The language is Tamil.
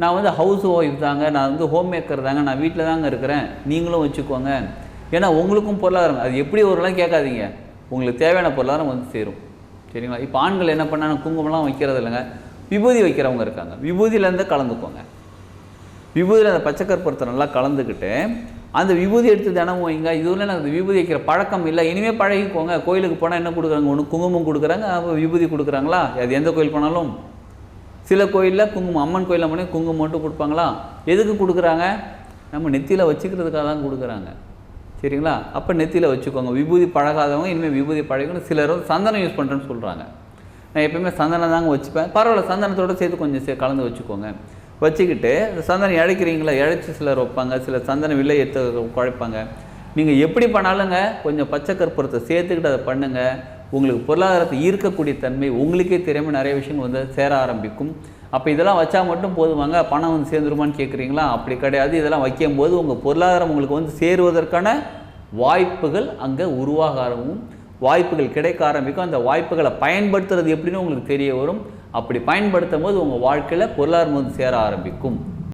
நான் வந்து ஹவுஸ் ஒய்ஃப் தாங்க நான் வந்து ஹோம் மேக்கர் தாங்க நான் வீட்டில் தாங்க இருக்கிறேன். நீங்களும் வச்சுக்கோங்க. ஏன்னா உங்களுக்கும் பொருளாதாரம் அது எப்படி ஒருலாம் கேட்காதீங்க. உங்களுக்கு தேவையான பொருளாதாரம் வந்து சேரும். சரிங்களா? இப்போ ஆண்கள் என்ன பண்ணாங்க? குங்குமம்லாம் வைக்கிறது இல்லைங்க விபூதி வைக்கிறவங்க இருக்காங்க. விபூதியிலேருந்து கலந்துக்கோங்க. விபூதியில் அந்த பச்சை நல்லா கலந்துக்கிட்டு அந்த விபூதி எடுத்து தினமும் வைங்க. இதுவரை எனக்கு அந்த விபூதி வைக்கிற பழக்கம் இல்லை. இனிமேல் பழகிக்கோங்க. கோயிலுக்கு போனால் என்ன கொடுக்குறாங்க? ஒன்று குங்குமம் கொடுக்குறாங்க அப்போ விபூதி கொடுக்குறாங்களா? அது எந்த கோயில் போனாலும். சில கோயிலில் குங்குமம் அம்மன் கோயிலில் போனால் குங்குமம் மட்டும் கொடுப்பாங்களா? எதுக்கு கொடுக்குறாங்க? நம்ம நெத்தியில் வச்சுக்கிறதுக்காக தான் கொடுக்குறாங்க. சரிங்களா? அப்போ நெத்தியில் வச்சுக்கோங்க. விபூதி பழகாதவங்க இனிமேல் விபூதி பழகணும் சிலர் சந்தனம் யூஸ் பண்ணுறேன்னு சொல்கிறாங்க நான் எப்பயுமே சந்தனம் தாங்க வச்சுப்பேன். பரவாயில்ல சந்தனத்தோடு சேர்த்து கொஞ்சம் சே கலந்து வச்சுக்கோங்க. வச்சுக்கிட்டு இந்த சந்தனம் இழைக்கிறீங்களா? இழைச்சி சிலர் வைப்பாங்க. சிலர் சந்தனம் விலை எடுத்து குழைப்பாங்க. நீங்கள் எப்படி பண்ணாலுங்க கொஞ்சம் பச்சை கற்பூரத்தை சேர்த்துக்கிட்டு அதை பண்ணுங்கள் உங்களுக்கு பொருளாதாரத்தை ஈர்க்கக்கூடிய தன்மை உங்களுக்கே தெரியாமல் நிறைய விஷயங்கள் வந்து சேர ஆரம்பிக்கும். அப்போ இதெல்லாம் வச்சா மட்டும் போதுமாங்க. பணம் வந்து சேர்ந்துருமான்னு கேட்குறீங்களா அப்படி கிடையாது. இதெல்லாம் வைக்கும்போது உங்கள் பொருளாதாரம் உங்களுக்கு வந்து சேருவதற்கான வாய்ப்புகள் அங்கே உருவாக ஆரம்பும் வாய்ப்புகள் கிடைக்க ஆரம்பிக்கும். அந்த வாய்ப்புகளை பயன்படுத்துறது எப்படின்னு உங்களுக்கு தெரிய வரும். அப்படி பயன்படுத்தும் போது உங்கள் வாழ்க்கையில் பொருளாதாரம் வந்து சேர ஆரம்பிக்கும்.